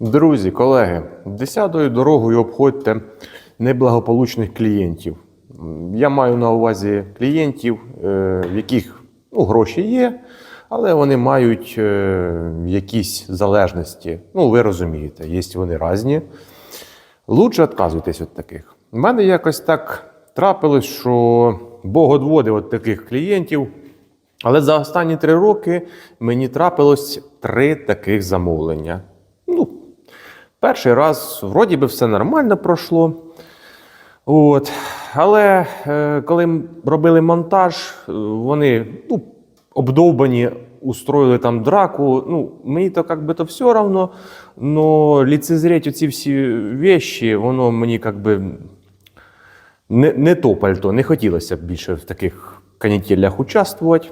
Друзі, колеги, десятою дорогою обходьте неблагополучних клієнтів. Я маю на увазі клієнтів, е, в яких ну, гроші є, але вони мають е, якісь залежності. Ну, ви розумієте, є вони різні. Лучше відказуйтесь від таких. У мене якось так трапилось, що Бог одводив від таких клієнтів. Але за останні три роки мені трапилось три таких замовлення. Перший раз, вроді би, все нормально пройшло. От. Але е, коли робили монтаж, е, вони ну, обдовбані, устроїли там драку. Ну, мені то як то все одно, але ліцезріть оці всі вещі, воно мені як би не, не то пальто, не хотілося б більше в таких канітелях участвувати.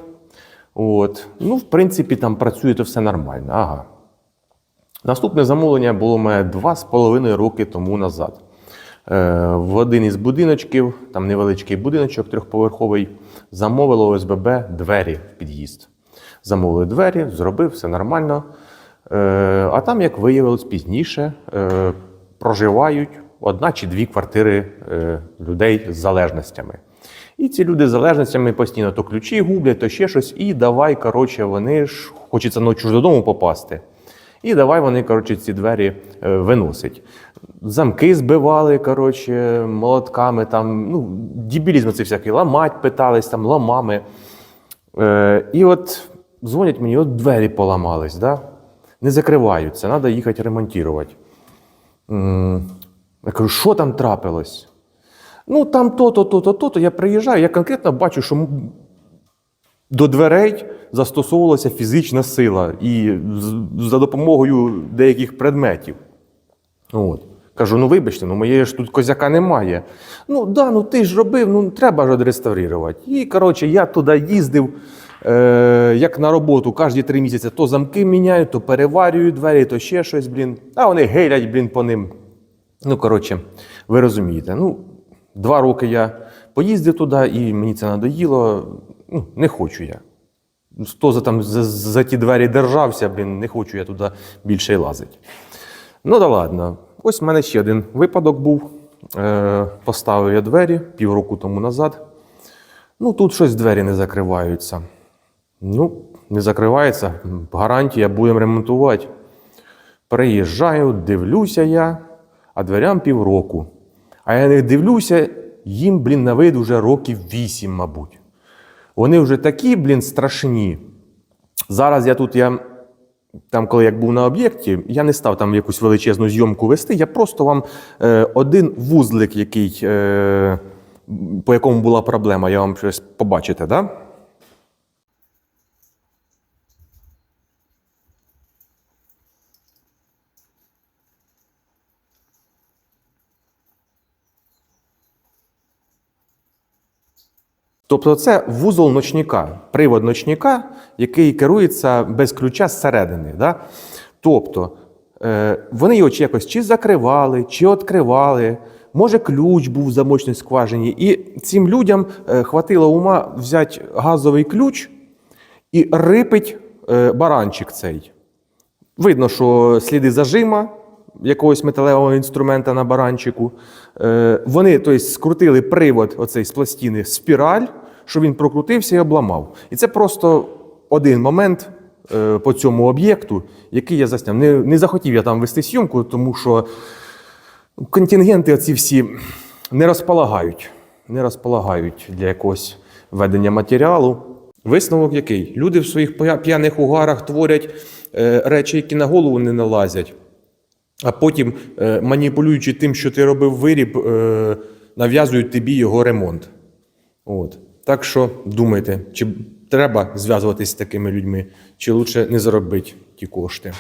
От. Ну, в принципі, там працює то все нормально. Ага. Наступне замовлення було з половиною роки тому назад. Е, в один із будиночків, там невеличкий будиночок трьохповерховий, замовило ОСББ двері в під'їзд. Замовили двері, зробив, все нормально. Е, а там, як виявилось пізніше, е, проживають одна чи дві квартири людей з залежностями. І ці люди з залежностями постійно то ключі гублять, то ще щось. І давай, коротше, вони ж хочеться ночі ж додому попасти. І давай вони, коротше, ці двері е, виносять. Замки збивали, коротше, молотками, там, ну, дебілізм це всякий, ламать питались, там, ламами. Е, і от дзвонять мені, от двері поламались, да? не закриваються, треба їхати ремонтувати. Я кажу, що там трапилось? Ну, там то-то, то-то, то-то. Я приїжджаю, я конкретно бачу, що до дверей застосовувалася фізична сила і за допомогою деяких предметів. От. Кажу, ну вибачте, ну моєї ж тут козяка немає. Ну да, ну ти ж робив, ну треба ж відреставрувати. І коротше, я туди їздив, е, як на роботу, кожні три місяці то замки міняю, то переварюю двері, то ще щось, блін. А вони гейлять, блін, по ним. Ну, коротше, ви розумієте. Ну, два роки я поїздив туди, і мені це надоїло. Ну, не хочу я. Хто за, там, за, за ті двері держався, блін, не хочу я туди більше й лазити. Ну да ладно. Ось в мене ще один випадок був. Е, поставив я двері півроку тому назад. Ну, тут щось двері не закриваються. Ну, не закривається. Гарантія, будемо ремонтувати. Приїжджаю, дивлюся я, а дверям півроку. А я не дивлюся, їм, блін, на вид вже років вісім, мабуть. Вони вже такі, блін, страшні. Зараз я тут, я, там, коли я був на об'єкті, я не став там якусь величезну зйомку вести. Я просто вам е, один вузлик, який, е, по якому була проблема, я вам щось побачите, да? Тобто це вузол ночника, привод ночника, який керується без ключа зсередини. Да? Тобто е, вони його чи якось чи закривали, чи відкривали. Може, ключ був в замочній скважині. І цим людям е, хватило ума взяти газовий ключ і рипить е, баранчик цей. Видно, що сліди зажима якогось металевого інструмента на баранчику. Вони тобто, скрутили привод оцей з пластини в спіраль, що він прокрутився і обламав. І це просто один момент е, по цьому об'єкту, який я засняв. Не, не захотів я там вести зйомку, тому що контингенти оці всі не розполагають, не розполагають для якогось ведення матеріалу. Висновок який? Люди в своїх п'яних угарах творять е, речі, які на голову не налазять, а потім, е, маніпулюючи тим, що ти робив виріб, е, нав'язують тобі його ремонт. От. Так що думайте, чи треба зв'язуватись з такими людьми, чи лучше не заробити ті кошти.